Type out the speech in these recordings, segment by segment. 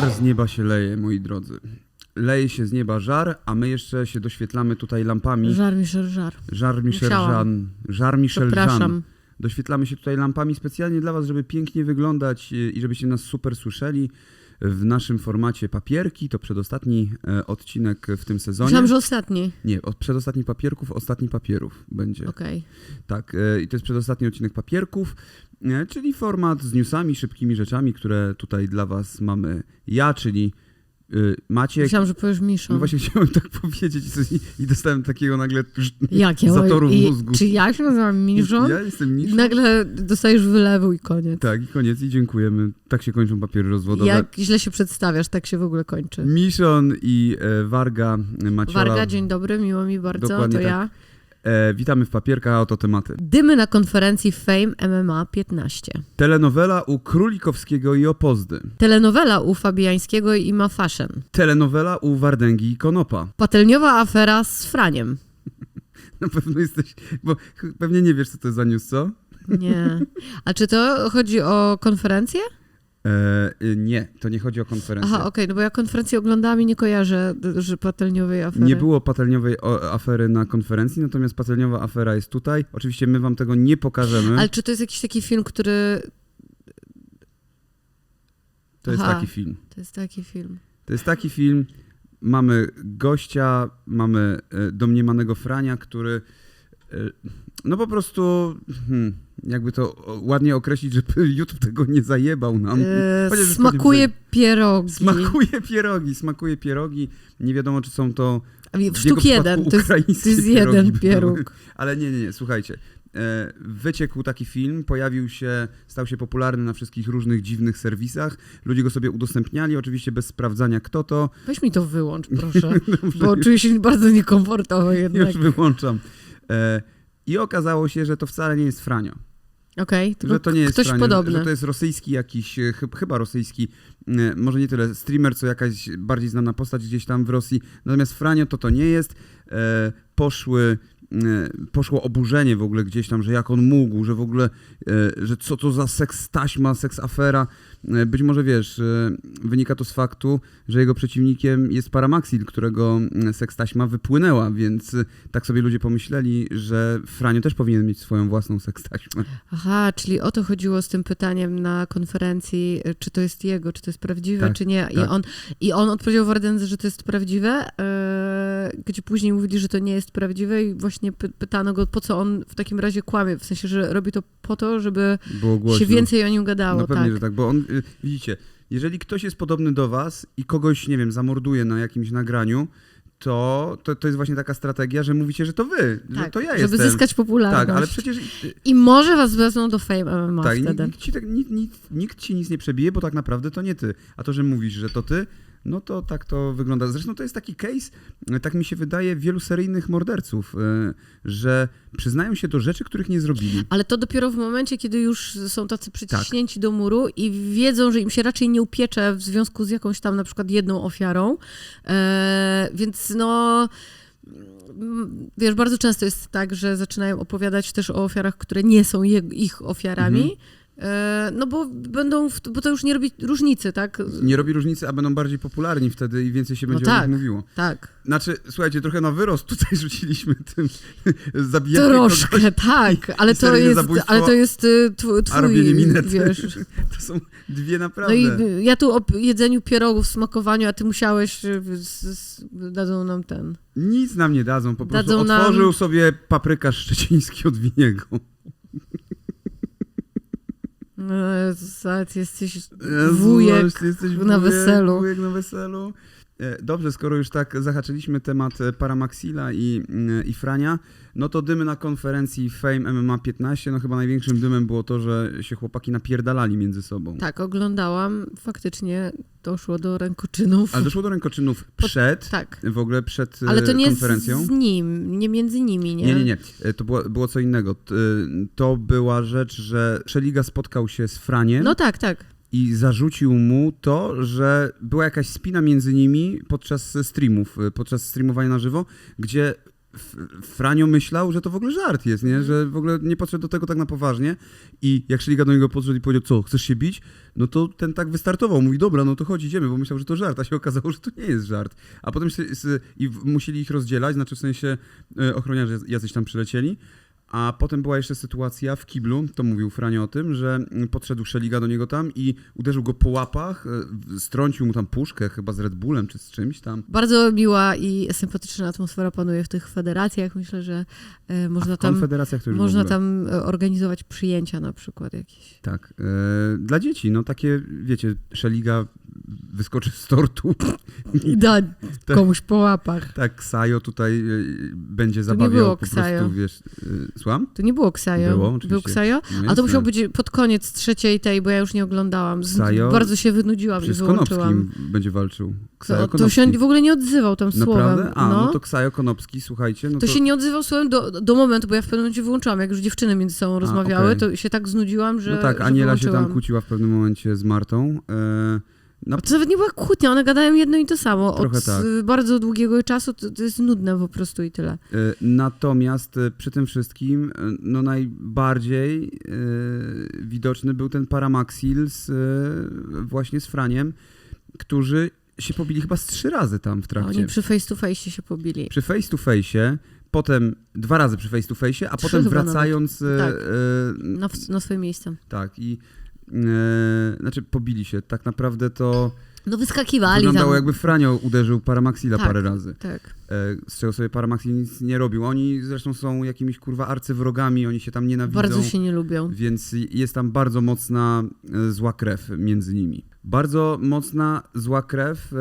Żar z nieba się leje, moi drodzy. Leje się z nieba żar, a my jeszcze się doświetlamy tutaj lampami. Żar mi żar, żar. Michel Musiałam. Jean. Żar Michel Jean. Przepraszam. Doświetlamy się tutaj lampami specjalnie dla Was, żeby pięknie wyglądać y, i żebyście nas super słyszeli w naszym formacie papierki. To przedostatni e, odcinek w tym sezonie. Myślałam, że ostatni. Nie, od przedostatni papierków, ostatni papierów będzie. Okej. Tak, e, i to jest przedostatni odcinek papierków, e, czyli format z newsami, szybkimi rzeczami, które tutaj dla Was mamy ja, czyli y, Maciek. Myślałam, że powiesz Miszą. No właśnie chciałem tak powiedzieć i, i dostałem takiego nagle Jakie? zatoru w I- mózgu. Czy ja się nazywam Miszą? Ja jestem I Miszą. nagle dostajesz wylewu i koniec. Tak, i koniec, i dziękujemy. Tak się kończą papiery rozwodowe. Jak źle się przedstawiasz, tak się w ogóle kończy. Miszon i e, Warga Maciola. Warga, dzień dobry, miło mi bardzo, Dokładnie to tak. ja. E, witamy w papierkach, a oto tematy. Dymy na konferencji Fame MMA 15. Telenowela u Królikowskiego i Opozdy. Telenowela u Fabiańskiego i Ma Fashion. Telenowela u Wardęgi i Konopa. Patelniowa afera z Franiem. Na pewno jesteś, bo pewnie nie wiesz, co to jest za news, co? Nie. A czy to chodzi o konferencję? E, y, nie, to nie chodzi o konferencję. Aha, okej, no bo ja konferencję oglądałam i nie kojarzę, d- że patelniowej afery. Nie było patelniowej afery na konferencji, natomiast patelniowa afera jest tutaj. Oczywiście my wam tego nie pokażemy. Ale czy to jest jakiś taki film, który... To jest Aha. taki film. To jest taki film. To jest taki film. Mamy gościa, mamy e, domniemanego Frania, który no po prostu hmm, jakby to ładnie określić, żeby YouTube tego nie zajebał nam. E, już smakuje pierogi. Smakuje pierogi, smakuje pierogi. Nie wiadomo, czy są to A w sztuk jeden, to jest, to jest jeden pieróg. Ale nie, nie, nie, słuchajcie. E, wyciekł taki film, pojawił się, stał się popularny na wszystkich różnych dziwnych serwisach. Ludzie go sobie udostępniali, oczywiście bez sprawdzania kto to. Weź mi to wyłącz, proszę, Dobrze, bo czuję się bardzo niekomfortowo jednak. już wyłączam. E, I okazało się, że to wcale nie jest Franio. Okej, tylko że to nie jest ktoś Franio, podobny. Że, że to jest rosyjski jakiś, e, chyb, chyba rosyjski, e, może nie tyle streamer, co jakaś bardziej znana postać gdzieś tam w Rosji. Natomiast Franio to to nie jest. E, poszły, poszło oburzenie w ogóle gdzieś tam, że jak on mógł, że w ogóle, że co to za seks taśma, seks afera. E, być może wiesz, e, wynika to z faktu, że jego przeciwnikiem jest Paramaxil, którego e, seks taśma wypłynęła, więc tak sobie ludzie pomyśleli, że Franio też powinien mieć swoją własną seks taśmę. Aha, czyli o to chodziło z tym pytaniem na konferencji, czy to jest jego, czy to jest prawdziwe, Tak, czy nie. I, tak. on, I on odpowiedział Wardędze, że to jest prawdziwe, e, gdzie później mówili, że to nie jest prawdziwe i właśnie py, pytano go, po co on w takim razie kłamie, w sensie, że robi to po to, żeby się więcej o nim gadało. No pewnie, tak. że tak, bo on, widzicie, jeżeli ktoś jest podobny do was i kogoś, nie wiem, zamorduje na jakimś nagraniu, to, to, to jest właśnie taka strategia, że mówicie, że to wy, że Tak, to ja żeby jestem. zyskać popularność. Tak, ale przecież y, I może was wezmą do Fame MMA tak, wtedy. nikt, ci tak, nikt, nikt, nikt ci nic nie przebije, bo tak naprawdę to nie ty. A to, że mówisz, że to ty, no to tak to wygląda. Zresztą to jest taki case, tak mi się wydaje, wielu seryjnych morderców, y, że przyznają się do rzeczy, których nie zrobili. Ale to dopiero w momencie, kiedy już są Tak. tacy przyciśnięci do muru i wiedzą, że im się raczej nie upiecze w związku z jakąś tam na przykład jedną ofiarą. E, więc no. mm, Wiesz, bardzo często jest tak, że zaczynają opowiadać też o ofiarach, które nie są je, ich ofiarami. Mhm. E, no bo będą, w, bo to już nie robi różnicy, tak? Nie robi różnicy, a będą bardziej popularni wtedy i więcej się No będzie o tak. nich mówiło. Tak. Znaczy, słuchajcie, trochę na wyrost tutaj rzuciliśmy tym zabijanie Troszkę, kogoś, tak, ale to jest, ale to jest y, tw- a robienie twój, wiesz, To są dwie No naprawdę. i y, ja tu o jedzeniu pierogów, smakowaniu, a ty musiałeś, y, dadzą nam ten. Nic nam nie dadzą, po prostu Dadzą nam- otworzył sobie paprykarz szczeciński od Winiego. No, Zat, jesteś wujek jesteś na wujek, weselu. Wujek na weselu. E, Dobrze, skoro już tak zahaczyliśmy temat e, Paramaxila i, mm, i Frania, no to dymy na konferencji Fame MMA 15, no chyba największym dymem było to, że się chłopaki napierdalali między sobą. Tak, oglądałam. Faktycznie doszło do rękoczynów. Ale doszło do rękoczynów przed, Tak. w ogóle przed e, Ale to nie konferencją. z nim, nie między nimi, nie? Nie, nie, nie. E, To było, było co innego. To była rzecz, że Szeliga spotkał się z Franiem No tak, tak. I zarzucił mu to, że była jakaś spina między nimi podczas streamów, e, podczas streamowania na żywo, gdzie Franio myślał, że to w ogóle żart jest, nie? Że w ogóle nie podszedł do tego tak na poważnie i jak Szeliga do niego podszedł i powiedział, co, chcesz się bić? No to ten tak wystartował, mówi, dobra, no to chodź, idziemy, bo myślał, że to żart, a się okazało, że to nie jest żart. A potem i musieli ich rozdzielać, znaczy w sensie e, ochroniarze jacyś tam przylecieli, a potem była jeszcze sytuacja w kiblu, to mówił Franio o tym, że podszedł Szeliga do niego tam i uderzył go po łapach, e, strącił mu tam puszkę, chyba z Red Bullem czy z czymś tam. Bardzo miła i sympatyczna atmosfera panuje w tych federacjach. Myślę, że e, można tam, można tam e, organizować przyjęcia na przykład jakieś. Tak. Dla dzieci, no takie, wiecie, Szeliga wyskoczy z tortu. I da Tak. komuś po łapach. tak, Sajo tutaj e, będzie nie zabawiał było po Ksajo. prostu, wiesz, słucham? To nie było Ksajo. Było, Był. Ksajo? A to musiał być pod koniec trzeciej tej, bo ja już nie oglądałam. Z, Ksajo? bardzo się wynudziłam i z wyłączyłam. Konopskim będzie walczył. Ksajo To, to się w ogóle nie odzywał tam słowem. Naprawdę? A, no. no. to Ksajo Konopski, słuchajcie, no To to... się nie odzywał słowem do, do momentu, bo ja w pewnym momencie wyłączyłam. Jak już dziewczyny między sobą rozmawiały, okej. to się tak znudziłam, że. no tak, że Aniela się tam kłóciła w pewnym momencie z Martą. E, no, to nawet nie była kłótnia, one gadają jedno i to samo. Trochę Od tak. y, bardzo długiego czasu to, to jest nudne po prostu i tyle. E, Natomiast e, przy tym wszystkim, no najbardziej e, widoczny był ten Paramaxil z, e, właśnie z Franiem, którzy się pobili chyba z trzy razy tam w trakcie. Oni przy face to face się pobili. Przy face to face, potem dwa razy przy face to face, a Trzy potem wracając. Tak. e, Na, na swoje miejsce. tak, i e, znaczy pobili się. Tak naprawdę to No wyskakiwali wyglądało tam. jakby Franio uderzył Paramaxila Tak. parę razy. Tak. E, z czego sobie Paramaxil nic nie robił. Oni zresztą są jakimiś kurwa arcywrogami, oni się tam nienawidzą. Bardzo się nie lubią. Więc jest tam bardzo mocna e, zła krew między nimi. Bardzo mocna zła krew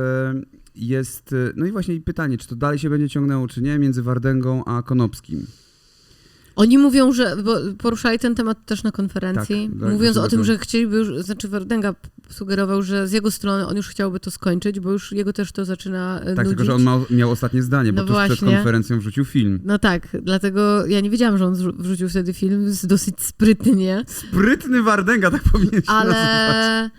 jest. No i właśnie pytanie, czy to dalej się będzie ciągnęło, czy nie, między Wardęgą a Konopskim. Oni mówią, że bo poruszali ten temat też na konferencji, Tak, tak, mówiąc o tym, że chcieliby już, znaczy Wardęga sugerował, że z jego strony on już chciałby to skończyć, bo już jego też to zaczyna e, Tak, nudzić. tylko że on ma, miał ostatnie zdanie, bo No tuż przed konferencją wrzucił film. No tak, dlatego ja nie wiedziałam, że on wrzucił wtedy film dosyć sprytnie, Sprytny Wardęga, tak powinien się nazywać.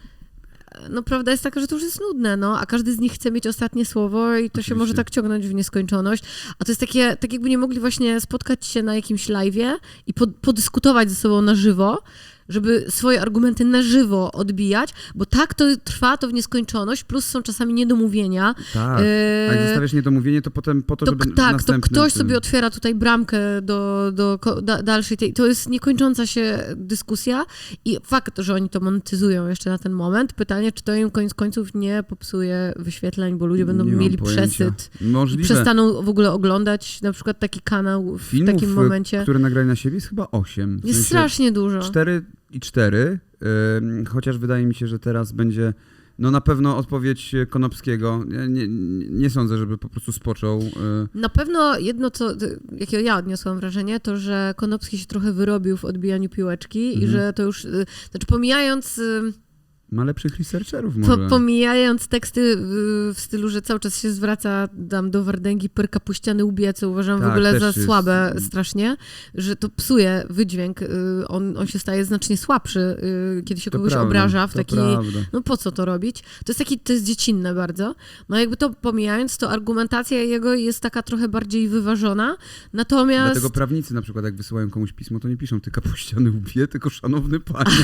No prawda jest taka, że to już jest nudne, no, a każdy z nich chce mieć ostatnie słowo i to się Oczywiście. może tak ciągnąć w nieskończoność, a to jest takie, tak jakby nie mogli właśnie spotkać się na jakimś live'ie i pod, podyskutować ze sobą na żywo, żeby swoje argumenty na żywo odbijać, bo tak to trwa to w nieskończoność, plus są czasami niedomówienia. Tak. A jak zostawiasz niedomówienie, to potem po to, to, żeby w tak, to ktoś tym- sobie otwiera tutaj bramkę do, do da, dalszej tej. To jest niekończąca się dyskusja i fakt, że oni to monetyzują jeszcze na ten moment. Pytanie, czy to im koniec końców nie popsuje wyświetleń, bo ludzie będą Nie mieli przesyt. Możliwe. Przestaną w ogóle oglądać na przykład taki kanał w Filmów, takim momencie. które nagrali na siebie jest chyba 8. Jest strasznie dużo. 4 i 4, ym, chociaż wydaje mi się, że teraz będzie no na pewno odpowiedź Konopskiego. Nie, nie, nie sądzę, żeby po prostu spoczął. y, Na pewno jedno, co, jakiego ja odniosłam wrażenie, to, że Konopski się trochę wyrobił w odbijaniu piłeczki i Mhm. że to już, y, znaczy pomijając Ma lepszych researcherów Po, może. pomijając teksty y, w stylu, że cały czas się zwraca tam do Wardęgi pyrka puściany łbie, co uważam w Tak, ogóle też za jest- słabe strasznie, że to psuje wydźwięk. y, On, on się staje znacznie słabszy, y, kiedy się To kogoś prawda, obraża w taki... prawda. No po co to robić? To jest taki, to jest dziecinne bardzo. No jakby to pomijając, to argumentacja jego jest taka trochę bardziej wyważona, natomiast... Dlatego prawnicy na przykład jak wysyłają komuś pismo, to nie piszą ty kapuściany łbie, tylko szanowny panie.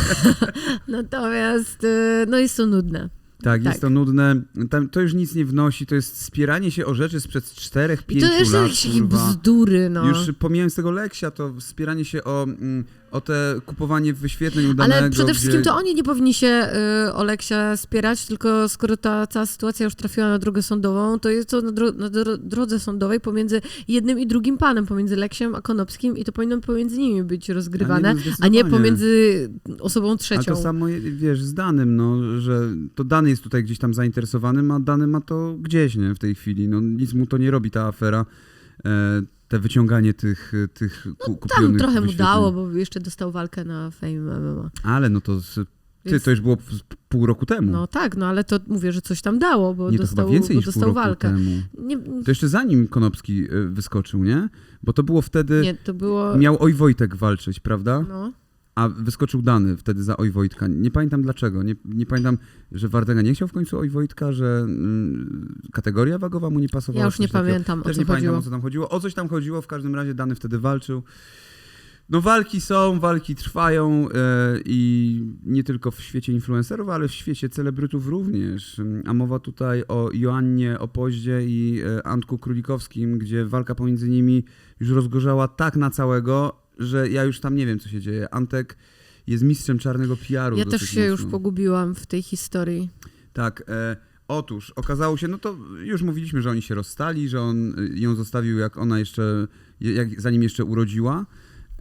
Natomiast, no jest to nudne. Tak, jest Tak. to nudne. Tam, to już nic nie wnosi, to jest spieranie się o rzeczy sprzed 4-5 I to lat. jeszcze jakieś bzdury, no. Już pomijając tego Leksia, to wspieranie się o, mm, o te kupowanie wyświetleń udanego. Ale przede wszystkim gdzie... to oni nie powinni się y, Oleksia wspierać, tylko skoro ta cała sytuacja już trafiła na drogę sądową, to jest to na, dro na dro drodze sądowej pomiędzy jednym i drugim panem, pomiędzy Leksiem a Konopskim i to powinno pomiędzy nimi być rozgrywane, A nie, no, a nie pomiędzy osobą trzecią. to samo, wiesz, z danym, no, że to dany jest tutaj gdzieś tam zainteresowany, a dany ma to gdzieś, nie, w tej chwili. No, nic mu to nie robi ta afera, e, te wyciąganie tych, tych ku, kupionych No, Tam trochę mu dało, bo jeszcze dostał walkę na Fame MMA. Ale no to, z, ty, Więc- to już było pół roku temu. No tak, no ale to mówię, że coś tam dało, bo nie, to dostał, chyba więcej bo niż pół dostał roku walkę. temu. Nie, To jeszcze zanim Konopski e, wyskoczył, nie? Bo to było wtedy, nie, to było... miał Oj Wojtek walczyć, prawda? No. A wyskoczył dany wtedy za Oj Wojtka. Nie pamiętam dlaczego. Nie, nie pamiętam, że Wardęga nie chciał w końcu Oj Wojtka, że mm, kategoria wagowa mu nie pasowała. Ja już nie takiego. pamiętam, o Też co nie pamiętam, chodziło. o co tam chodziło. O coś tam chodziło, w każdym razie dany wtedy walczył. No walki są, walki trwają e, i nie tylko w świecie influencerów, ale w świecie celebrytów również. A mowa tutaj o Joannie Opoździe i e, Antku Królikowskim, gdzie walka pomiędzy nimi już rozgorzała tak na całego, że ja już tam nie wiem, co się dzieje. Antek jest mistrzem czarnego PR-u. Ja też się już mocno. pogubiłam w tej historii. Tak. E, otóż okazało się, no to już mówiliśmy, że oni się rozstali, że on y, ją zostawił, jak ona jeszcze, jak, zanim jeszcze urodziła,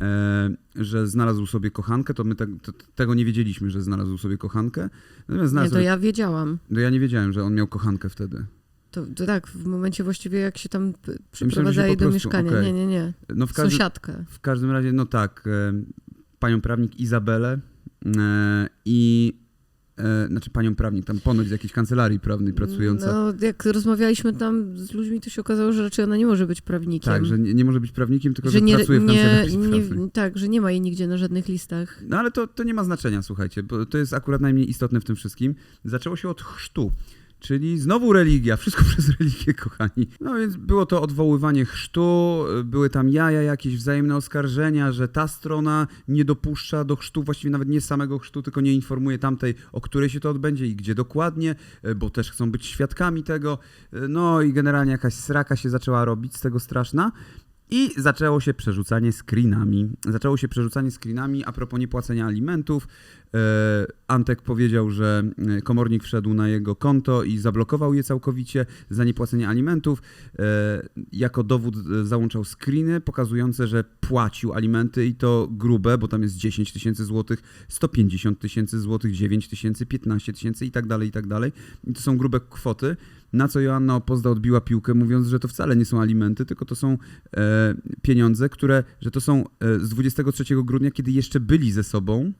e, że znalazł sobie kochankę, to my te, to, tego nie wiedzieliśmy, że znalazł sobie kochankę. Natomiast Nie, znalazł to sobie, ja wiedziałam. no ja nie wiedziałem, że on miał kochankę wtedy. To, to tak, w momencie właściwie jak się tam przyprowadzali do prostu- mieszkania. okej. Nie, nie, nie. No w, każdym, Sąsiadkę. w każdym razie, no tak, e, panią prawnik Izabelę e, i e, znaczy panią prawnik, tam ponoć z jakiejś kancelarii prawnej pracująca. No, jak rozmawialiśmy tam z ludźmi, to się okazało, że raczej ona nie może być prawnikiem. Tak, że nie, nie może być prawnikiem, tylko że, że nie, pracuje w nie, kancelarii prawnej. nie, tak, że nie ma jej nigdzie na żadnych listach. No ale to, to nie ma znaczenia, słuchajcie, bo to jest akurat najmniej istotne w tym wszystkim. Zaczęło się od chrztu, czyli znowu religia, wszystko przez religię, kochani. No więc było to odwoływanie chrztu, były tam jaja, jakieś wzajemne oskarżenia, że ta strona nie dopuszcza do chrztu, właściwie nawet nie samego chrztu, tylko nie informuje tamtej, o której się to odbędzie i gdzie dokładnie, bo też chcą być świadkami tego. No i generalnie jakaś sraka się zaczęła robić z tego straszna. I zaczęło się przerzucanie screenami. Zaczęło się przerzucanie screenami a propos niepłacenia alimentów. E, Antek powiedział, że e, komornik wszedł na jego konto i zablokował je całkowicie za niepłacenie alimentów. E, Jako dowód załączał screeny pokazujące, że płacił alimenty i to grube, bo tam jest 10 tysięcy złotych, 150 tysięcy złotych, 9 tysięcy, 15 tysięcy i tak dalej, i tak dalej. To są grube kwoty. Na co Joanna Opozda odbiła piłkę, mówiąc, że to wcale nie są alimenty, tylko to są e, pieniądze, które, że to są e, z 23 grudnia, kiedy jeszcze byli ze sobą.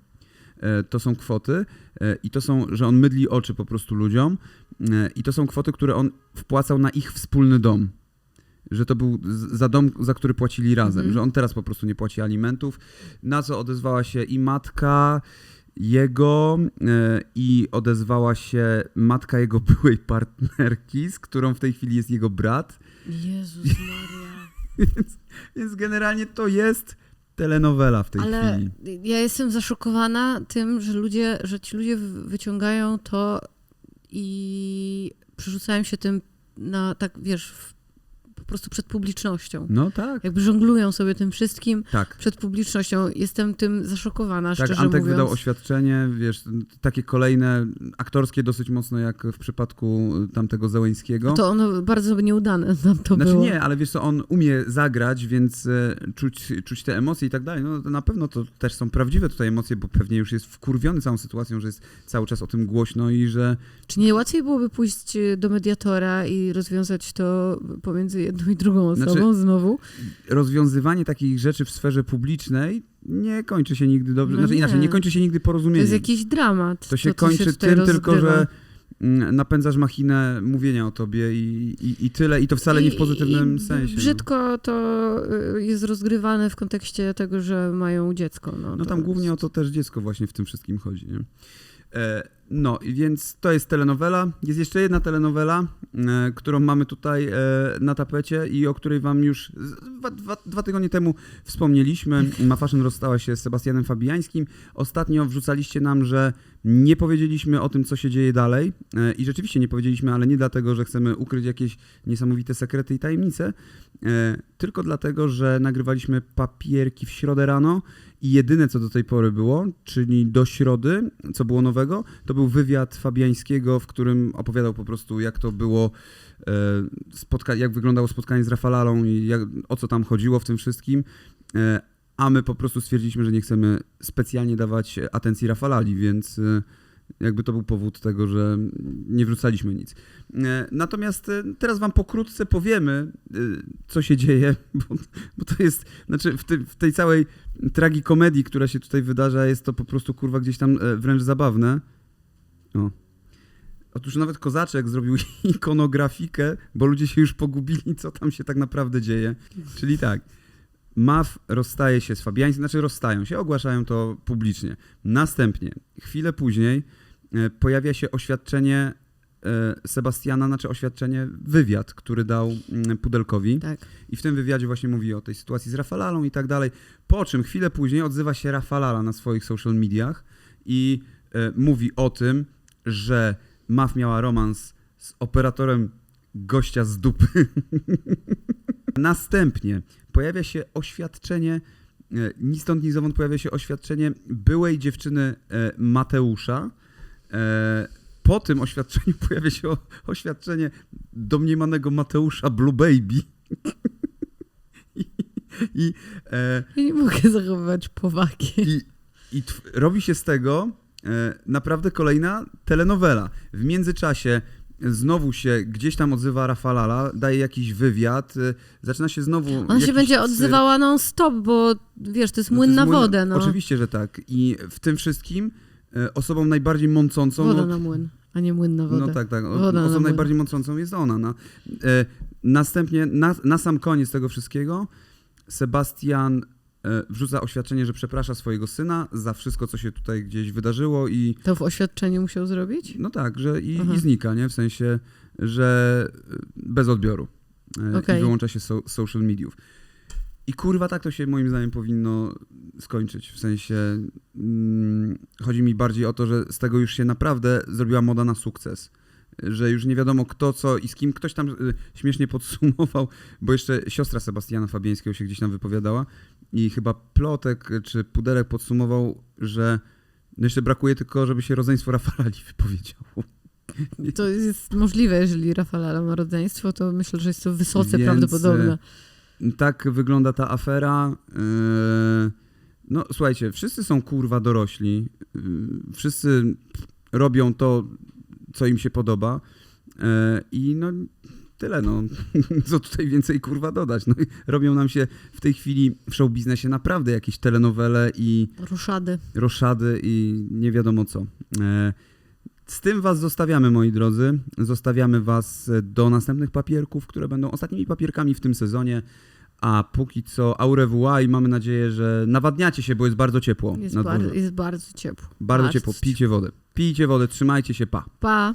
E, to są kwoty e, i to są, że on mydli oczy po prostu ludziom e, i to są kwoty, które on wpłacał na ich wspólny dom. Że to był za dom, za który płacili razem, Mhm. że on teraz po prostu nie płaci alimentów. Na co odezwała się i matka jego e, i odezwała się matka jego byłej partnerki, z którą w tej chwili jest jego brat. Jezus Maria. Więc, więc generalnie to jest telenowela w tej Ale chwili. ja jestem zaszokowana tym, że ludzie, że ci ludzie wy- wyciągają to i przerzucają się tym na, tak wiesz, w, po prostu przed publicznością. No tak, Jakby żonglują sobie tym wszystkim tak. przed publicznością. Jestem tym zaszokowana, Tak, szczerze Antek mówiąc. wydał oświadczenie, wiesz, takie kolejne, aktorskie dosyć mocno jak w przypadku tamtego Zełeńskiego. To ono bardzo nieudane nam to Znaczy było. nie, ale wiesz co, on umie zagrać, więc e, czuć, czuć te emocje i tak dalej. No to na pewno to też są prawdziwe tutaj emocje, bo pewnie już jest wkurwiony całą sytuacją, że jest cały czas o tym głośno i że Czy nie łatwiej byłoby pójść y, do mediatora i rozwiązać to pomiędzy jedną i drugą osobą Znaczy, znowu? rozwiązywanie takich rzeczy w sferze publicznej nie kończy się nigdy dobrze. No Znaczy nie. inaczej, nie kończy się nigdy To porozumieniem. jest jakiś dramat. To się co kończy tutaj tym tylko, że mm, napędzasz machinę mówienia o tobie i, i, i tyle. I to wcale nie w pozytywnym sensie. no. Brzydko to y, jest rozgrywane w kontekście tego, że mają dziecko. No, No to tam głównie jest- o to też dziecko właśnie w tym wszystkim chodzi. Nie? E, no, więc to jest telenowela. Jest jeszcze jedna telenowela, e, którą mamy tutaj e, na tapecie i o której wam już dwa, dwa, dwa tygodnie temu wspomnieliśmy. Mafaszyn rozstała się z Sebastianem Fabiańskim. Ostatnio wrzucaliście nam, że nie powiedzieliśmy o tym, co się dzieje dalej. E, I rzeczywiście nie powiedzieliśmy, ale nie dlatego, że chcemy ukryć jakieś niesamowite sekrety i tajemnice, e, tylko dlatego, że nagrywaliśmy papierki w środę rano i jedyne, co do tej pory było, czyli do środy, co było nowego, to był wywiad Fabiańskiego, w którym opowiadał po prostu, jak to było, e, jak wyglądało spotkanie z Rafalalą i jak, o co tam chodziło w tym wszystkim. A my po prostu stwierdziliśmy, że nie chcemy specjalnie dawać atencji Rafalali, więc e, jakby to był powód tego, że nie wrzucaliśmy nic. E, Natomiast e, teraz wam pokrótce powiemy, co się dzieje, bo, bo to jest, znaczy w, w tej całej tragikomedii, która się tutaj wydarza, jest to po prostu kurwa gdzieś tam e, wręcz zabawne. O. Otóż nawet Kozaczek zrobił ikonografikę, bo ludzie się już pogubili, co tam się tak naprawdę dzieje. Czyli tak, Maw rozstaje się z Fabiańskim, znaczy rozstają się, ogłaszają to publicznie. Następnie, chwilę później e, pojawia się oświadczenie e, Sebastiana, znaczy oświadczenie, wywiad, który dał mm, Pudelkowi. Tak. I w tym wywiadzie właśnie mówi o tej sytuacji z Rafalalą i tak dalej. Po czym chwilę później odzywa się Rafalala na swoich social mediach i e, mówi o tym, że Maf miała romans z operatorem gościa z dupy. Następnie pojawia się oświadczenie, e, ni stąd ni zowąd pojawia się oświadczenie byłej dziewczyny e, Mateusza. E, Po tym oświadczeniu pojawia się oświadczenie domniemanego Mateusza Blue Baby. I, i, Ja nie mogę zachowywać powagi. i, i robi się z tego naprawdę kolejna telenowela. W międzyczasie znowu się gdzieś tam odzywa Rafalala, daje jakiś wywiad, e, zaczyna się znowu. Ona się będzie odzywała non-stop, bo wiesz, to jest No to młyn jest na wodę, no. Oczywiście, że tak. I w tym wszystkim e, osobą najbardziej mącącą. Woda no, na młyn, a nie młyn na wodę. no tak, tak. Woda na osobą młyn. najbardziej mącącą jest ona. No. E, następnie, na, na sam koniec tego wszystkiego, Sebastian wrzuca oświadczenie, że przeprasza swojego syna za wszystko, co się tutaj gdzieś wydarzyło i To w oświadczeniu musiał zrobić? no tak, że i, i znika, nie? W sensie, że e, bez odbioru. E, Okej. I wyłącza się so, social mediów. I kurwa, tak to się moim zdaniem powinno skończyć. W sensie, mm, chodzi mi bardziej o to, że z tego już się naprawdę zrobiła moda na sukces. Że już nie wiadomo kto, co i z kim. Ktoś tam y, śmiesznie podsumował, bo jeszcze siostra Sebastiana Fabiańskiego się gdzieś tam wypowiadała i chyba Plotek czy Pudelek podsumował, że no jeszcze brakuje tylko, żeby się rodzeństwo Rafalali wypowiedziało. To jest możliwe, jeżeli Rafalala ma rodzeństwo, to myślę, że jest to wysoce Więc, prawdopodobne. Tak wygląda ta afera. Yy, No słuchajcie, wszyscy są kurwa dorośli. Wszyscy robią to, co im się podoba. I no tyle, no. Co tutaj więcej kurwa dodać? No, robią nam się w tej chwili w show biznesie naprawdę jakieś telenowele i Ruszady. roszady i nie wiadomo co. E, Z tym was zostawiamy, moi drodzy. Zostawiamy was do następnych papierków, które będą ostatnimi papierkami w tym sezonie. A póki co au revoir i mamy nadzieję, że nawadniacie się, bo jest bardzo ciepło Jest, bar- jest bardzo ciepło. Bardzo ciepło. Pijcie wodę. Pijcie wodę, trzymajcie się, pa. Pa.